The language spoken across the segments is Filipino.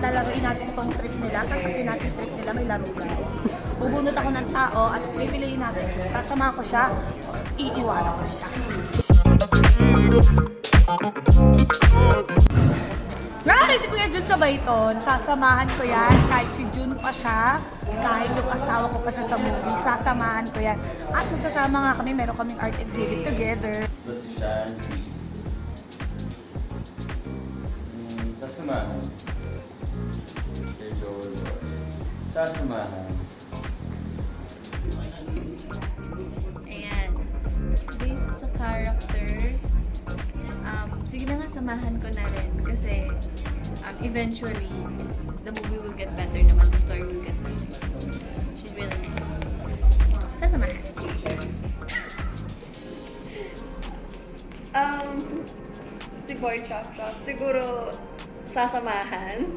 lalaroin natin tong trip nila. Sasakyan natin trip nila, may laro laro. Bubunot ako ng tao at pipiliin natin. Sasama ko siya, iiwanan ko siya. Nakakay si Kuya Jun sa Bayton, sasamahan ko yan. Kahit si Jun pa siya, kahit yung asawa ko pa siya sa movie, sasamahan ko yan. At magsasama nga kami, meron kaming art exhibit together. Si Shanti. Hmm, sasamahan. Joel Boy. Sasamahan. Ayan. Based sa character, um, sige na nga, samahan ko na rin. Kasi, um, eventually, the movie will get better naman. The story will get better. She's really nice. Sasamahan. Um, si Boy Chop Chop, siguro sasamahan.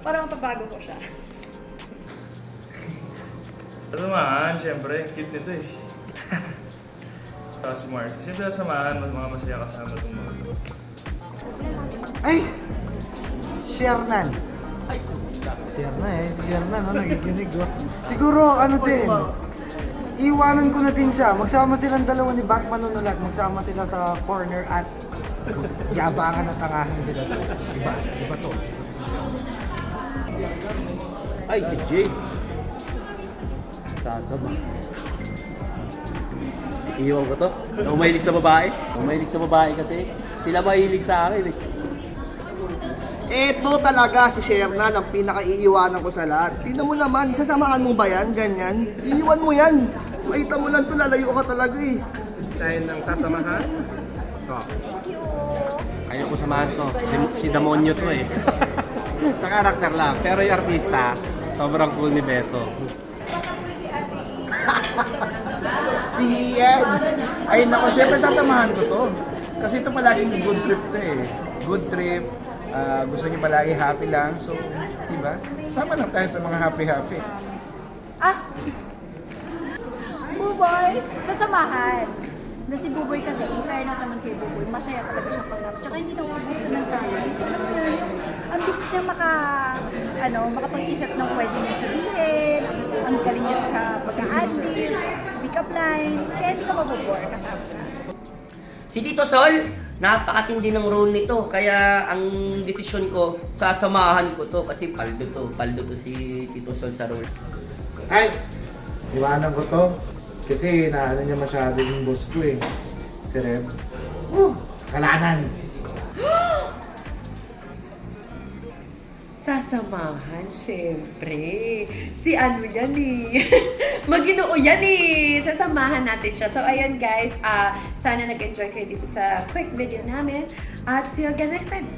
Para mapabago ko siya. Samahan, siyempre. Cute nito eh. Tapos si Mars. Siyempre samahan, mas mga masaya kasama itong mga to. Ay! Shernan. Shernan eh. Si Shernan, oh, nagiginig oh. Siguro, ano din, iwanan ko na din siya. Magsama silang dalawa ni Batman nunulat. Magsama sila sa corner at yabangan at tangahan sila. Iba, iba to. Ay, si Jade. Sasama. Iiwan ko to. Ako mahilig sa babae. Ako mahilig sa babae kasi sila mahilig sa akin eh. Eto talaga si Shernan ang pinaka-iiwanan ko sa lahat. Tingnan mo naman, sasamahan mo ba yan? Ganyan? Iiwan mo yan. Makita mo lang to, lalayo ka talaga eh. Tayo ng sasamahan. To. Ayaw ko samahan to. Si, si Damonyo to eh. Sa karakter lang. Pero yung artista, sobrang cool ni Beto. Si Ian. Ay nako, syempre sasamahan ko to. Kasi ito palaging good trip to eh. Good trip. Ah, gusto niyo palagi happy lang. So, di ba? Sama lang tayo sa mga happy-happy. Ah! Buboy, sasamahan. Na si Buboy kasi, in fairness naman kay Buboy, masaya talaga siyang kasama. Tsaka hindi nauubuso ng talent. Alam mo yun, yung niya maka, ano, makapag-isip ng pwede niya sabihin, ang, ang galing niya sa pag-a-adlib, pick-up lines, kaya hindi ka mabubore kasama siya. Si Tito Sol, napakatindi ng role nito. Kaya ang desisyon ko, sasamahan ko to kasi paldo to. Paldo to si Tito Sol sa role. Ay! Iwanan ko to. Kasi naano niya masyado yung boss ko eh. Si Rem. Oh, kasalanan. Sasamahan, syempre. Si ano yan eh. Maginoo yan eh. Sasamahan natin siya. So, ayan guys. ah sana nag-enjoy kayo dito sa quick video namin. At see you again next time.